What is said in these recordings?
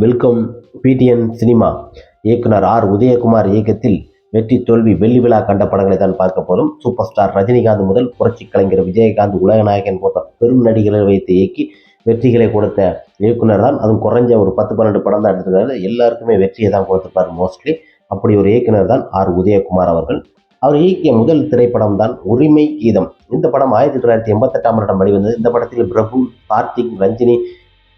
Welcome PTN cinema. இயக்குனர் R Udhayakumar இயக்கத்தில் வெற்றி தோல்வி வெள்ளி விழா கண்ட படங்களை தான் பார்க்க போதும் சூப்பர் ஸ்டார் ரஜினிகாந்த் முதல் புரட்சி கலைஞர் விஜயகாந்த் உலகநாயகன் போன்ற பெரும் நடிகர்களை வைத்து இயக்கி வெற்றிகளை கொடுத்த இயக்குனர் தான். அதுவும் குறைஞ்ச ஒரு பத்து பன்னெண்டு படம் தான் எடுத்துருக்காரு. எல்லாருக்குமே வெற்றியை தான் கொடுத்துருப்பார் மோஸ்ட்லி அப்படி ஒரு இயக்குனர் தான் ஆர் உதயகுமார் அவர்கள். அவர் இயக்கிய முதல் திரைப்படம் தான் உரிமை கீதம். இந்த படம் ஆயிரத்தி தொள்ளாயிரத்தி எண்பத்தெட்டாம் வருடம் வெளிவந்தது. இந்த படத்தில் பிரபு கார்த்திக் ரஞ்சினி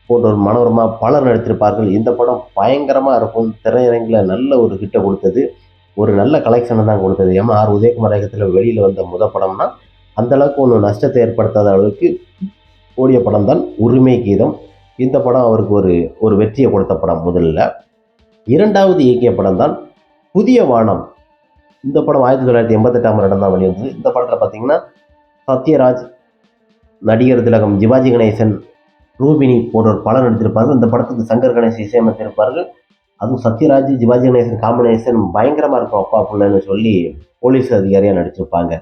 போன்ற ஒரு மனோரமா பலர் நடித்திருப்பார்கள். இந்த படம் பயங்கரமாக இருக்கும். திரையரங்கில் நல்ல ஒரு ஹிட்டை கொடுத்தது. ஒரு நல்ல கலெக்ஷனை தான் கொடுத்தது. ஏமா ஆர். உதயகுமார் இயக்கத்தில் வெளியில் வந்த முத படம்னா அந்த அளவுக்கு ஒன்றும் நஷ்டத்தை ஏற்படுத்தாத அளவுக்கு ஓடிய படம் தான் உரிமை கீதம். இந்த படம் அவருக்கு ஒரு ஒரு வெற்றியை கொடுத்த படம் முதல்ல. இரண்டாவது இயக்கிய படம் தான் புதிய வானம். இந்த படம் ஆயிரத்தி தொள்ளாயிரத்தி எண்பத்தெட்டாம் வருடம் தான் வெளிவந்தது. இந்த படத்தில் பார்த்தீங்கன்னா சத்யராஜ் நடிகர் திலகம் சிவாஜி கணேசன் ரூபினி போன்றோர் பலர் நடித்திருப்பார்கள். இந்த படத்துக்கு சங்கர் கணேஷ் இசையமைத்திருப்பார்கள். அதுவும் சத்யராஜ் சிவாஜி கணேசன் காம்பினேஷன் பயங்கரமாக இருக்கும். அப்பா பிள்ளைன்னு சொல்லி போலீஸ் அதிகாரியாக நடிச்சிருப்பாங்க.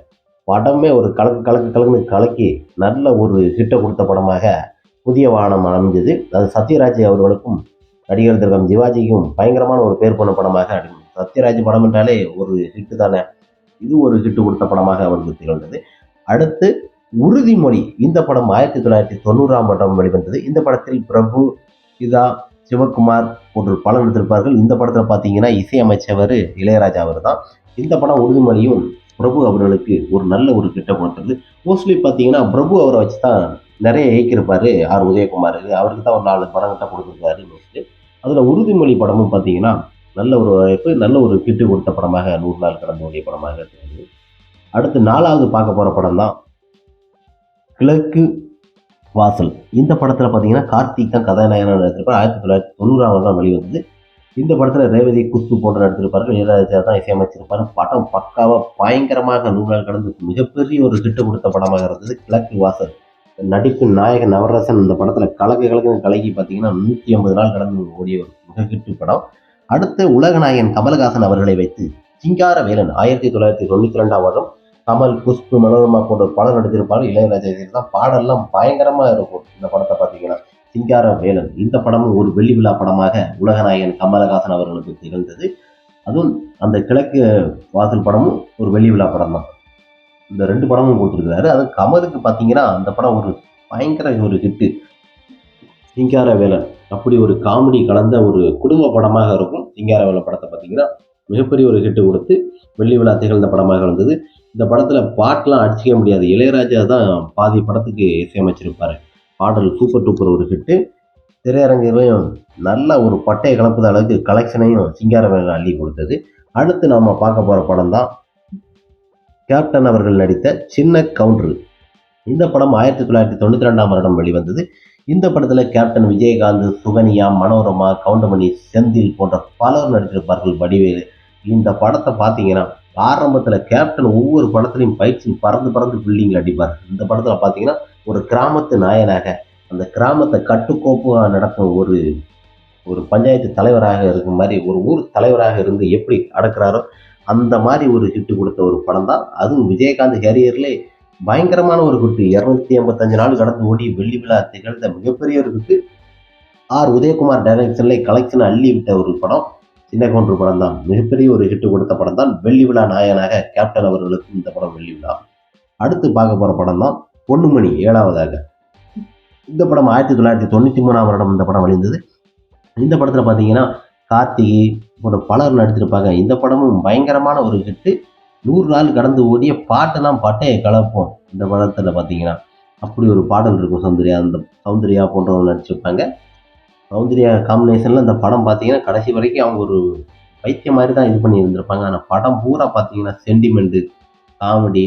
படமே ஒரு கலக்கு கலக்கு கலக்குன்னு கலக்கி நல்ல ஒரு ஹிட்டை கொடுத்த படமாக புதிய வாகனம் அமைஞ்சது. அது சத்யராஜ் அவர்களுக்கும் நடிகர் திலகம் சிவாஜிக்கும் பயங்கரமான ஒரு பேர் போன படமாக சத்யராஜ் படம் என்றாலே ஒரு ஹிட்டு தானே. இது ஒரு ஹிட்டு கொடுத்த படமாக அவருக்கு திகழ்ந்தது. அடுத்து உறுதிமொழி. இந்த படம் ஆயிரத்தி தொள்ளாயிரத்தி தொண்ணூறாம் வருடம் வெளிவந்தது. இந்த படத்தில் பிரபு இதா சிவகுமார் போன்ற பலர் எடுத்திருப்பார்கள் இந்த படத்தில் பார்த்தீங்கன்னா இசையமைச்சவர் இளையராஜா அவர் தான் இந்த படம் உறுதிமொழியும் பிரபு அவர்களுக்கு ஒரு நல்ல ஒரு கிட்ட கொடுத்துருது மோஸ்ட்லி பார்த்தீங்கன்னா பிரபு அவரை வச்சு தான் நிறைய இயக்கியிருப்பார். ஆர். உதயகுமார். அவருக்கு தான் ஒரு நாலு படம் கிட்ட கொடுத்துருக்காரு மோஸ்ட்லி அதில் உறுதிமொழி படமும் பார்த்தீங்கன்னா நல்ல ஒரு வாய்ப்பு நல்ல ஒரு கிட்டு கொடுத்த படமாக நூறு நாள் கடந்து ஓடிய படமாக இருக்கிறது அடுத்து நாலாவது பார்க்க போகிற படம் தான் கிழக்கு வாசல். இந்த படத்தில் பார்த்தீங்கன்னா கார்த்திக் தான் கதாநாயகனாக நடித்திருப்பார் ஆயிரத்தி தொள்ளாயிரத்தி தொண்ணூறாம் வருடம் வெளிவந்தது. இந்த படத்தில் ரேவதி குத்து போன்ற நடித்திருப்பார்கள் இளையராஜா தான் இசையமைச்சிருப்பார். படம் பக்காவாக பயங்கரமாக நூறு நாள் கடந்து மிகப்பெரிய ஒரு ஹிட்டு கொடுத்த படமாக இருந்தது கிழக்கு வாசல். நடிப்பு நாயகன் நவரசன் இந்த படத்தில் கலக்கு கலக்கு கலக்கி பார்த்தீங்கன்னா நூற்றி ஐம்பது நாள் கடந்து ஓடிய ஒரு மிக ஹிட்டு படம். அடுத்து உலகநாயகன் கமலஹாசன் அவர்களை வைத்து சிங்கார வேலன் ஆயிரத்தி தொள்ளாயிரத்தி தொண்ணூற்றி ரெண்டாம் வருடம் கமல் குஷ்பு மனோரமா போன்ற படம் நடித்திருப்பாரு இளையராஜா தான் பாடல்லாம் பயங்கரமா இருக்கும். இந்த படத்தை பார்த்தீங்கன்னா சிங்கார வேலன். இந்த படமும் ஒரு வெள்ளி விழா படமாக உலகநாயகன் கமலஹாசன் அவர்களுக்கு திகழ்ந்தது. அதுவும் அந்த கிழக்கு வாசல் படமும் ஒரு வெள்ளி விழா படம் தான் இந்த ரெண்டு படமும் கொடுத்துருக்காரு அது கமலுக்கு பார்த்தீங்கன்னா அந்த படம் ஒரு பயங்கர ஒரு ஹிட்டு சிங்கார வேலன். அப்படி ஒரு காமெடி கலந்த ஒரு குடும்ப படமாக இருக்கும். சிங்கார வேலன் படத்தை பார்த்தீங்கன்னா மிகப்பெரிய ஒரு ஹிட்டு கொடுத்து வெள்ளி விழா திகழ்ந்த படமாக இருந்தது. இந்த படத்தில் பாட்டெலாம் அடிச்சிக்க முடியாது. இளையராஜா தான் பாதி படத்துக்கு இசையமைச்சிருப்பார். பாடல் சூப்பர் டூப்பர் ஒரு ஹிட்டு திரையரங்கிலையும் நல்ல ஒரு பட்டையை கலப்புத அளவுக்கு கலெக்ஷனையும் சிங்காரவேலன் அள்ளி கொடுத்தது. அடுத்து நாம் பார்க்க போகிற படம் தான் கேப்டன் அவர்கள் நடித்த சின்ன கவுண்டர். இந்த படம் ஆயிரத்தி தொள்ளாயிரத்தி தொண்ணூற்றி ரெண்டாம் வருடம் வெளிவந்தது. இந்த படத்தில் கேப்டன் விஜயகாந்த் சுகன்யா மனோரமா கவுண்டமணி செந்தில் போன்ற பலர் நடித்திருப்பார்கள் வடிவேலு. இந்த படத்தை பார்த்தீங்கன்னா ஆரம்பத்தில் கேப்டன் ஒவ்வொரு படத்துலையும் பயிற்சி பறந்து பறந்து பில்டிங்கில் அடிப்பார் இந்த படத்தில் பார்த்தீங்கன்னா ஒரு கிராமத்து நாயனாக அந்த கிராமத்தை கட்டுக்கோப்பாக நடக்கும் ஒரு ஒரு பஞ்சாயத்து தலைவராக இருக்கும் மாதிரி ஒரு ஊர் தலைவராக இருந்து எப்படி அடக்குறாரோ அந்த மாதிரி ஒரு ஹிட்டு கொடுத்த ஒரு படம் தான் அதுவும் விஜயகாந்த் கேரியர்லே பயங்கரமான ஒரு ஹிட்டு இரநூத்தி எண்பத்தஞ்சு நாள் கடந்து ஓடி வெள்ளி விழா திகழ்ந்த மிகப்பெரிய ஒரு ஹிட்டு ஆர். உதயகுமார் டைரக்ஷன்ல கலெக்ஷன் அள்ளி விட்ட ஒரு படம். சின்ன கவுண்டர் படம் தான் மிகப்பெரிய ஒரு ஹிட்டு கொடுத்த படம் தான் வெள்ளி விழா நாயகனாக கேப்டன் அவர்களுக்கும் இந்த படம் வெள்ளி விழா. அடுத்து பார்க்க போகிற படம் தான் பொன்னுமணி ஏழாவதாக. இந்த படம் ஆயிரத்தி தொள்ளாயிரத்தி தொண்ணூற்றி மூணாம் வருடம் இந்த படம் வழிந்தது இந்த படத்தில் பார்த்தீங்கன்னா கார்த்திகை போன்ற பலர் நடித்திருப்பாங்க. இந்த படமும் பயங்கரமான ஒரு ஹிட்டு நூறு நாள் கடந்து ஓடிய பாட்டெல்லாம் பாட்டே கலப்போம். இந்த படத்தில் பார்த்தீங்கன்னா அப்படி ஒரு பாடல் இருக்கும் சௌந்தர்யா அந்த சௌந்தர்யா போன்றவங்க நடிச்சிருப்பாங்க. சௌந்தர்யா காம்பினேஷனில் இந்த படம் பார்த்தீங்கன்னா கடைசி வரைக்கும் அவங்க ஒரு பைத்தியம் மாதிரி தான் இது பண்ணி இருந்திருப்பாங்க ஆனால் படம் பூரா பார்த்தீங்கன்னா சென்டிமெண்ட்டு காமெடி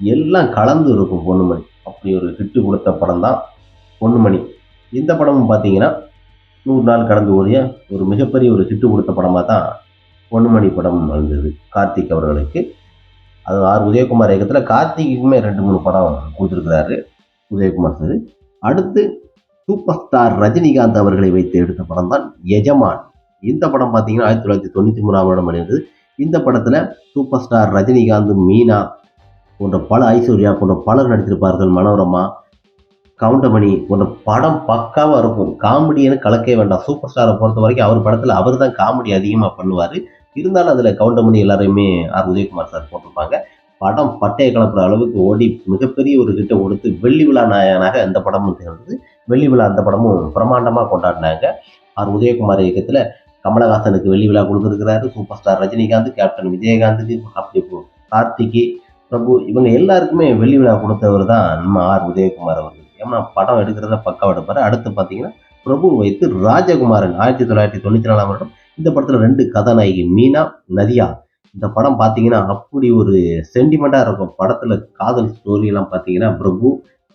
எல்லாம் கலந்து இருக்கும் பொண்ணுமணி. அப்படி ஒரு ஹிட்டு கொடுத்த படம் தான் பொண்ணுமணி. இந்த படமும் பார்த்தீங்கன்னா நூறு நாள் கடந்து ஓடிய ஒரு மிகப்பெரிய ஒரு ஹிட்டு கொடுத்த படமாக தான் பொன்னுமணி படம் வந்தது கார்த்திக் அவர்களுக்கு. அது ஆர். உதயகுமார் இயக்கத்தில் கார்த்திக்குமே ரெண்டு மூணு படம் கொடுத்துருக்கிறாரு உதயகுமார் சார். அடுத்து சூப்பர் ஸ்டார் ரஜினிகாந்த் அவர்களை வைத்து எடுத்த படம் தான் எஜமான் இந்த படம் பார்த்தீங்கன்னா ஆயிரத்தி தொள்ளாயிரத்தி தொண்ணூற்றி மூணாம் வருடம் வெளிவந்தது. இந்த படத்தில் சூப்பர் ஸ்டார் ரஜினிகாந்த் மீனா போன்ற பல ஐஸ்வர்யா போன்ற பலர் நடித்திருப்பார்கள். மனோரமா கவுண்டமணி போன்ற படம் பக்காவாக இருக்கும். காமெடின்னு கலக்கவே வேண்டாம். சூப்பர் ஸ்டாரை பொறுத்த வரைக்கும் அவர் படத்தில் அவர் தான் காமெடி அதிகமாக பண்ணுவார். இருந்தாலும் அதில் கவுண்டமணி எல்லாரையுமே ஆர். உதயகுமார் சார் போட்டிருப்பாங்க. படம் பட்டையை கலப்புற அளவுக்கு ஓடி மிகப்பெரிய ஒரு ஹிட்டை கொடுத்து வெள்ளி விழா நாயகனாக அந்த படமும் திகழ்ந்தது. வெள்ளி விழா அந்த படமும் பிரம்மாண்டமாக கொண்டாடினாங்க. ஆர். உதயகுமார் இயக்கத்தில் கமலஹாசனுக்கு வெள்ளி விழா கொடுத்துருக்கிறாரு. சூப்பர் ஸ்டார் ரஜினிகாந்த் கேப்டன் விஜயகாந்துக்கு அப்படி கார்த்திக்கு பிரபு இவங்க எல்லாருக்குமே வெள்ளி விழா கொடுத்தவர் தான் நம்ம ஆர். உதயகுமார் அவர்கள். ஏன்னா படம் எடுக்கிறத பக்காவா எடுப்பார். அடுத்து பார்த்தீங்கன்னா பிரபு வைத்து ராஜகுமாரன் ஆயிரத்தி தொள்ளாயிரத்தி தொண்ணூற்றி நாலாம் வருடம் இந்த படத்தில் ரெண்டு கதாநாயகி மீனா நதியா. இந்த படம் பார்த்தீங்கன்னா அப்படி ஒரு சென்டிமெண்ட்டாக இருக்கும். படத்தில் காதல் ஸ்டோரியெல்லாம் பார்த்தீங்கன்னா பிரபு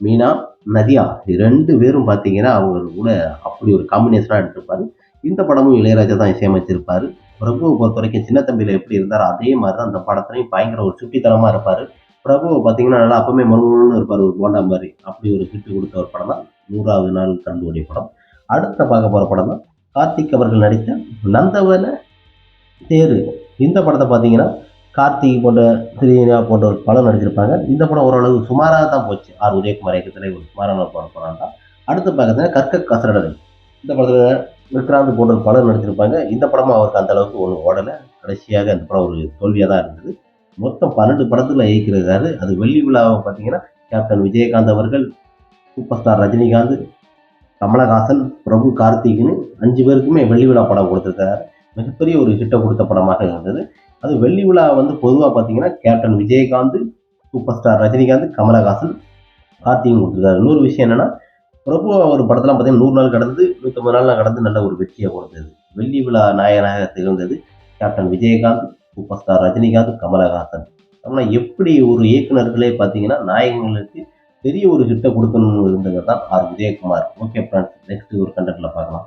மீனா நதியா ரெண்டு பேரும் பார்த்தீங்கன்னா அவங்க கூட அப்படி ஒரு காம்பினேஷனாக எடுத்திருப்பாரு. இந்த படமும் இளையராஜா தான் இசையமைச்சிருப்பாரு. பிரபுவை பொறுத்த வரைக்கும் சின்ன தம்பியில் எப்படி இருந்தாரோ அதே மாதிரி தான் அந்த படத்துலையும் பயங்கர ஒரு சுட்டித்தனமாக இருப்பார். பிரபுவை பார்த்தீங்கன்னா நல்லா அப்பவுமே மறுமணம்னு இருப்பார் ஒரு போண்டா மாதிரி. அப்படி ஒரு ஹிட் கொடுத்த ஒரு படம் தான். நூறாவது நாள் கண்டுடைய படம். அடுத்த பார்க்க போகிற படம் தான். கார்த்திக் அவர்கள் நடித்த நந்தவன தேரு. இந்த படத்தை பார்த்தீங்கன்னா கார்த்திக் போன்ற திரியா ஒரு படம் நடிச்சிருப்பாங்க. இந்த படம் ஓரளவு சுமாராக தான் போச்சு. ஆர். உதயகுமார் இயக்கத்தில் ஒரு சுமாரான படம் படம் தான் அடுத்து பார்த்தீங்கன்னா கற்க கசரடல் இந்த படத்தில் விக்ராந்த் போன்ற படம் நடிச்சிருப்பாங்க. இந்த படமும் அவருக்கு அந்த அளவுக்கு ஒன்று ஓடலை. கடைசியாக அந்த படம் ஒரு தோல்வியாக தான் இருந்தது. மொத்தம் பன்னெண்டு படத்தில் இயக்கிறாரு அது வெள்ளி விழாவை பார்த்தீங்கன்னா கேப்டன் விஜயகாந்த் அவர்கள் சூப்பர் ஸ்டார் ரஜினிகாந்த் கமலஹாசன் பிரபு கார்த்திக்னு அஞ்சு பேருக்குமே வெள்ளி விழா படம் கொடுத்துருக்காரு. மிகப்பெரிய ஒரு ஹிட்டை கொடுத்த படமாக இருந்தது. அது வெள்ளி விழா வந்து பொதுவாக பார்த்தீங்கன்னா captain Vijayakanth super star Rajinikanth Kamal Haasan கார்த்திகும் கொடுத்துருக்காரு. இன்னொரு விஷயம் என்னன்னா பிரபு ஒரு படத்தெல்லாம் பார்த்தீங்கன்னா நூறு நாள் கடந்து நூற்றம்பது நாள்லாம் கடந்து நல்ல ஒரு வெற்றியை கொடுத்தது. வெள்ளி விழா நாயகனாக திகழ்ந்தது captain Vijayakanth super star Rajinikanth Kamal Haasan. ஆனால் எப்படி ஒரு இயக்குனர்களே பார்த்தீங்கன்னா நாயகங்களுக்கு பெரிய ஒரு ஹிட்டை கொடுக்கணும்னு இருந்தவர் தான் R. Vijayakumar. Okay friends next ஒரு கண்டென்ட்ல பார்க்கலாம்.